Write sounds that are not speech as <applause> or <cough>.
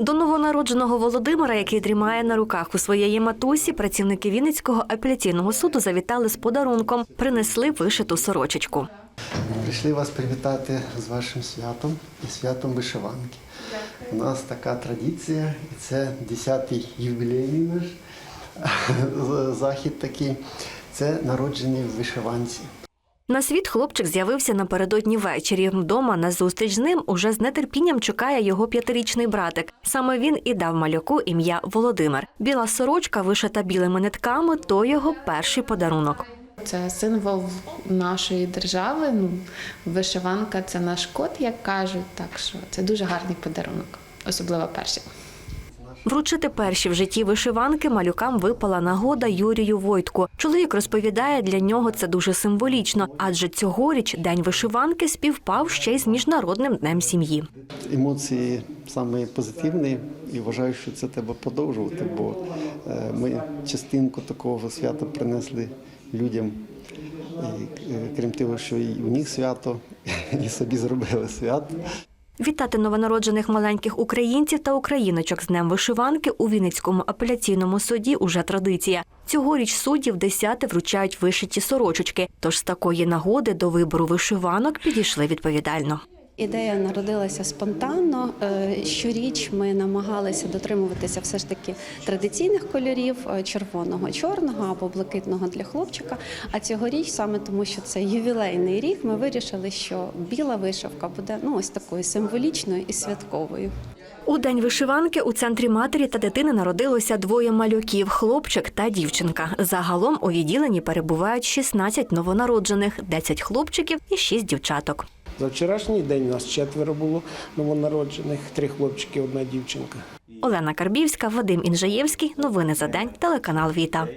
До новонародженого Володимира, який дрімає на руках у своєї матусі, працівники Вінницького апеляційного суду завітали з подарунком, принесли вишиту сорочечку. Прийшли вас привітати з вашим святом і святом вишиванки. У нас така традиція, і це 10-й ювілейний наш <laughs> захід такий. Це народження в вишиванці. На світ хлопчик з'явився напередодні ввечері. Вдома на зустріч з ним уже з нетерпінням чекає його п'ятирічний братик. Саме він і дав малюку ім'я Володимир. Біла сорочка, вишита білими нитками, то його перший подарунок. Це символ нашої держави. Ну, вишиванка це наш код, як кажуть. Так що це дуже гарний подарунок, особливо перший. Вручити перші в житті вишиванки малюкам випала нагода Юрію Войтку. Чоловік розповідає, для нього це дуже символічно, адже цьогоріч день вишиванки співпав ще й з міжнародним днем сім'ї. Емоції саме позитивні і вважаю, що це треба продовжувати, бо е, ми частинку такого свята принесли людям. І, е, крім того, що і у них свято, <laughs> і собі зробили свято. Вітати новонароджених маленьких українців та україночок з днем вишиванки у Вінницькому апеляційному суді уже традиція. Цьогоріч суддів десяти вручають вишиті сорочечки. Тож з такої нагоди до вибору вишиванок підійшли відповідально. Ідея народилася спонтанно. Е, Щоріч ми намагалися дотримуватися все ж таки традиційних кольорів е, червоного, чорного або блакитного для хлопчика. А цьогоріч, саме тому, що це ювілейний рік, ми вирішили, що біла вишивка буде ну ось такою символічною і святковою. У день вишиванки у центрі матері та дитини народилося двоє малюків хлопчик та дівчинка. Загалом у відділенні перебувають 16 новонароджених, 10 хлопчиків і 6 дівчаток. За вчорашній день нас четверо було новонароджених, три хлопчики, одна дівчинка. Олена Карбівська, Вадим Інжаєвський. Новини за день. Телеканал Віта.